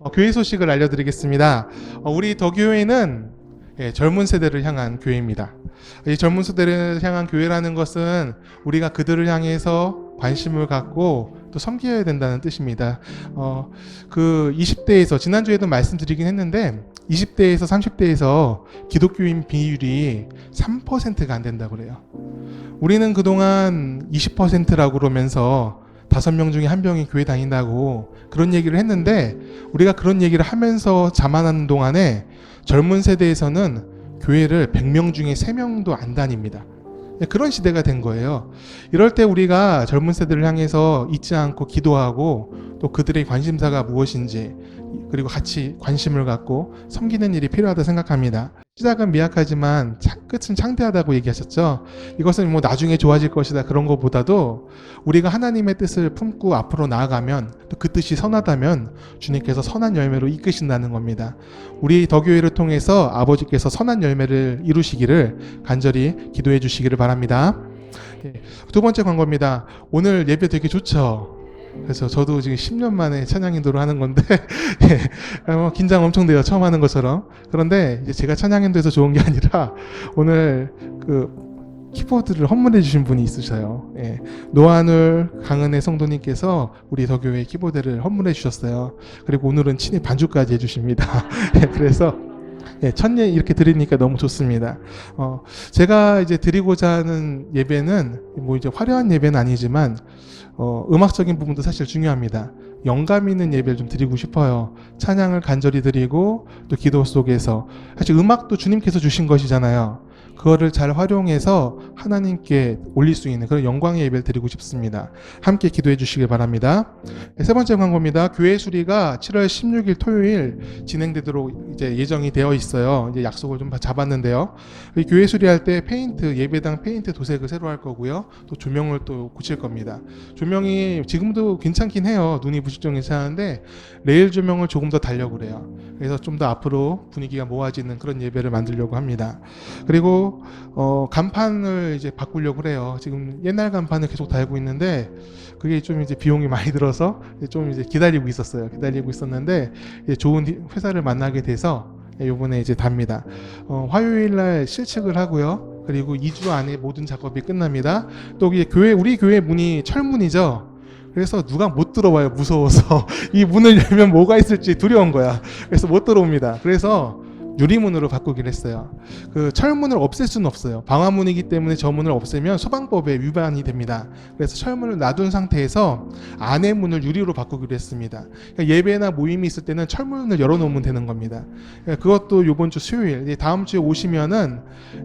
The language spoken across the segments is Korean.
어, 교회 소식을 알려드리겠습니다. 어, 우리 더 교회는 예, 젊은 세대를 향한 교회입니다. 이 젊은 세대를 향한 교회라는 것은 우리가 그들을 향해서 관심을 갖고 또 섬겨야 된다는 뜻입니다. 어, 그 20대에서 지난주에도 말씀드리긴 했는데 20대에서 30대에서 기독교인 비율이 3%가 안 된다고 그래요. 우리는 그동안 20%라고 그러면서 다섯 명 중에 한 명이 교회 다닌다고 그런 얘기를 했는데 우리가 그런 얘기를 하면서 자만하는 동안에 젊은 세대에서는 교회를 100명 중에 3명도 안 다닙니다. 네, 그런 시대가 된 거예요. 이럴 때 우리가 젊은 세대를 향해서 잊지 않고 기도하고 또 그들의 관심사가 무엇인지 그리고 같이 관심을 갖고 섬기는 일이 필요하다 생각합니다. 시작은 미약하지만 차- 끝은 창대하다고 얘기하셨죠. 이것은 뭐 나중에 좋아질 것이다 그런 것보다도 우리가 하나님의 뜻을 품고 앞으로 나아가면 또 그 뜻이 선하다면 주님께서 선한 열매로 이끄신다는 겁니다. 우리 덕교회를 통해서 아버지께서 선한 열매를 이루시기를 간절히 기도해 주시기를 바랍니다. 예, 두 번째 광고입니다. 오늘 예배 되게 좋죠. 그래서 저도 지금 10년 만에 찬양 인도를 하는 건데 예, 어, 긴장 엄청 돼요. 처음 하는 것처럼. 그런데 이제 제가 찬양 인도해서 좋은 게 아니라 오늘 그 키보드를 헌물해 주신 분이 있으셔요. 예. 노한울 강은혜 성도님께서 우리 더교회 키보드를 헌물해 주셨어요. 그리고 오늘은 친히 반주까지 해주십니다. 예, 그래서 예, 첫 예 이렇게 드리니까 너무 좋습니다. 어, 제가 이제 드리고자 하는 예배는 뭐 이제 화려한 예배는 아니지만 어, 음악적인 부분도 사실 중요합니다. 영감 있는 예배를 좀 드리고 싶어요. 찬양을 간절히 드리고 또 기도 속에서 사실 음악도 주님께서 주신 것이잖아요. 그거를 잘 활용해서 하나님께 올릴 수 있는 그런 영광의 예배를 드리고 싶습니다. 함께 기도해 주시길 바랍니다. 네, 세 번째 광고입니다. 교회 수리가 7월 16일 토요일 진행되도록 이제 예정이 되어 있어요. 이제 약속을 좀 잡았는데요. 이 교회 수리할 때 페인트 예배당 페인트 도색을 새로 할 거고요. 또 조명을 또 고칠 겁니다. 조명이 지금도 괜찮긴 해요. 눈이 부실 정도 괜찮은데 레일 조명을 조금 더 달려고 그래요. 그래서 좀 더 앞으로 분위기가 모아지는 그런 예배를 만들려고 합니다. 그리고 어, 간판을 이제 바꾸려고 그래요. 지금 옛날 간판을 계속 달고 있는데 그게 좀 이제 비용이 많이 들어서 좀 이제 기다리고 있었어요. 기다리고 있었는데 좋은 디- 회사를 만나게 돼서 요번에 이제 답니다. 어, 화요일 날 실측을 하고요. 그리고 2주 안에 모든 작업이 끝납니다. 또 교회 우리 교회 문이 철문이죠. 그래서 누가 못 들어와요 무서워서 이 문을 열면 뭐가 있을지 두려운 거야 그래서 못 들어옵니다 그래서 유리문으로 바꾸기로 했어요. 그 철문을 없앨 수는 없어요. 방화문이기 때문에 저 문을 없애면 소방법에 위반이 됩니다. 그래서 철문을 놔둔 상태에서 안의 문을 유리로 바꾸기로 했습니다. 그러니까 예배나 모임이 있을 때는 철문을 열어놓으면 되는 겁니다. 그러니까 그것도 이번 주 수요일. 이제 다음 주에 오시면은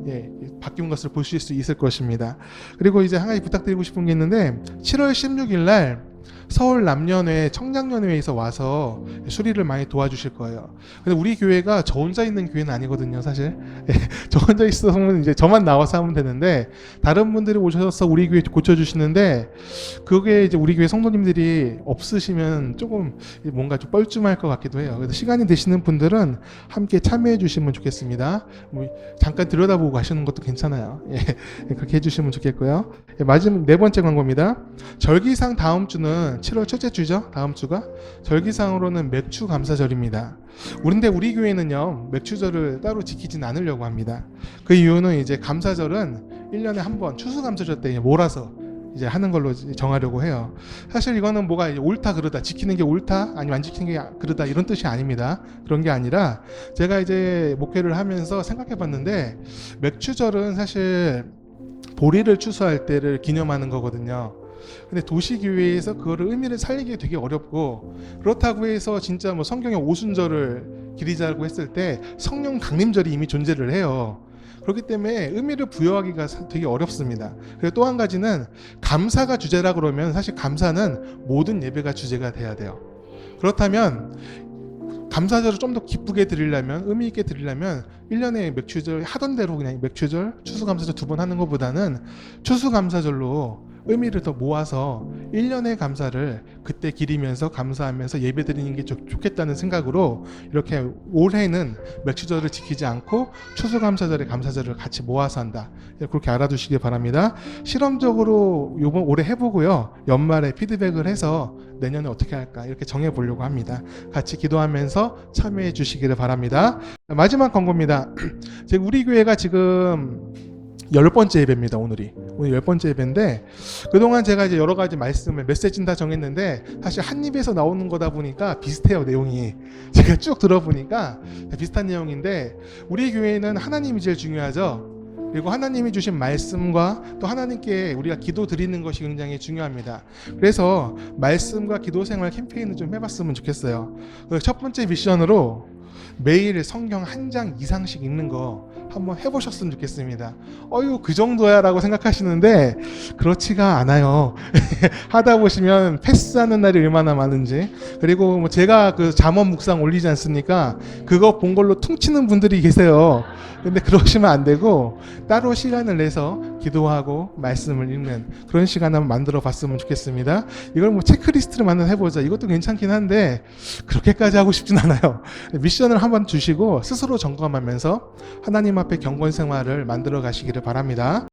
예, 바뀐 것을 보실 수 있을 것입니다. 그리고 이제 한 가지 부탁드리고 싶은 게 있는데 7월 16일 날 서울 남년회 청량년회에서 와서 수리를 많이 도와주실 거예요. 근데 우리 교회가 저 혼자 있는 교회는 아니거든요, 사실. 예, 저 혼자 있어서는 이제 저만 나와서 하면 되는데 다른 분들이 오셔서 우리 교회 고쳐 주시는데 그게 이제 우리 교회 성도님들이 없으시면 조금 뭔가 좀 뻘쭘할 것 같기도 해요. 그래서 시간이 되시는 분들은 함께 참여해 주시면 좋겠습니다. 뭐 잠깐 들여다보고 가시는 것도 괜찮아요. 예, 그렇게 해주시면 좋겠고요. 예, 마지막 네 번째 광고입니다. 절기상 다음 주는 7월 첫째 주죠. 다음 주가 절기상으로는 맥추 감사절입니다. 우리인데 우리 교회는요 맥추절을 따로 지키진 않으려고 합니다. 그 이유는 이제 감사절은 1년에 한 번 추수감사절 때 몰아서 이제 하는 걸로 정하려고 해요. 사실 이거는 뭐가 옳다 그르다 지키는 게 옳다 아니면 안 지키는 게 그르다 이런 뜻이 아닙니다. 그런 게 아니라 제가 이제 목회를 하면서 생각해 봤는데 맥추절은 사실 보리를 추수할 때를 기념하는 거거든요. 근데 도시교회에서 그거를 의미를 살리기 되게 어렵고 그렇다고 해서 진짜 뭐 성경의 오순절을 기리자고 했을 때 성령 강림절이 이미 존재를 해요. 그렇기 때문에 의미를 부여하기가 사- 되게 어렵습니다. 그리고 또 한 가지는 감사가 주제라 그러면 사실 감사는 모든 예배가 주제가 돼야 돼요. 그렇다면 감사절을 좀 더 기쁘게 드리려면 의미 있게 드리려면 1년에 맥주절 하던 대로 그냥 맥주절 추수감사절 두 번 하는 것보다는 추수감사절로 의미를 더 모아서 1년의 감사를 그때 기리면서 감사하면서 예배 드리는 게 좋, 좋겠다는 생각으로 이렇게 올해는 맥주절을 지키지 않고 추수감사절에 감사절을 같이 모아서 한다. 그렇게 알아두시기 바랍니다. 실험적으로 요번 올해 해보고요. 연말에 피드백을 해서 내년에 어떻게 할까 이렇게 정해 보려고 합니다. 같이 기도하면서 참여해 주시기를 바랍니다. 마지막 광고입니다. 우리 교회가 지금 열 번째 예배입니다. 오늘이 오늘 열 번째 예배인데 그동안 제가 이제 여러 가지 말씀을 메시지는 다 정했는데 사실 한 입에서 나오는 거다 보니까 비슷해요 내용이 제가 쭉 들어보니까 비슷한 내용인데 우리 교회는 하나님이 제일 중요하죠. 그리고 하나님이 주신 말씀과 또 하나님께 우리가 기도 드리는 것이 굉장히 중요합니다. 그래서 말씀과 기도 생활 캠페인을 좀 해봤으면 좋겠어요. 그첫 번째 미션으로 매일 성경 한 장 이상씩 읽는 거 한번 해보셨으면 좋겠습니다. 어유 그 정도야라고 생각하시는데 그렇지가 않아요. 하다 보시면 패스하는 날이 얼마나 많은지 그리고 뭐 제가 그 잠언 묵상 올리지 않습니까? 그거 본 걸로 퉁치는 분들이 계세요. 근데 그러시면 안 되고 따로 시간을 내서 기도하고 말씀을 읽는 그런 시간 한번 만들어 봤으면 좋겠습니다. 이걸 뭐 체크리스트를 만들어 해보자. 이것도 괜찮긴 한데 그렇게까지 하고 싶진 않아요. 미션을 한번 주시고 스스로 점검하면서 하나님 앞에 경건 생활을 만들어 가시기를 바랍니다.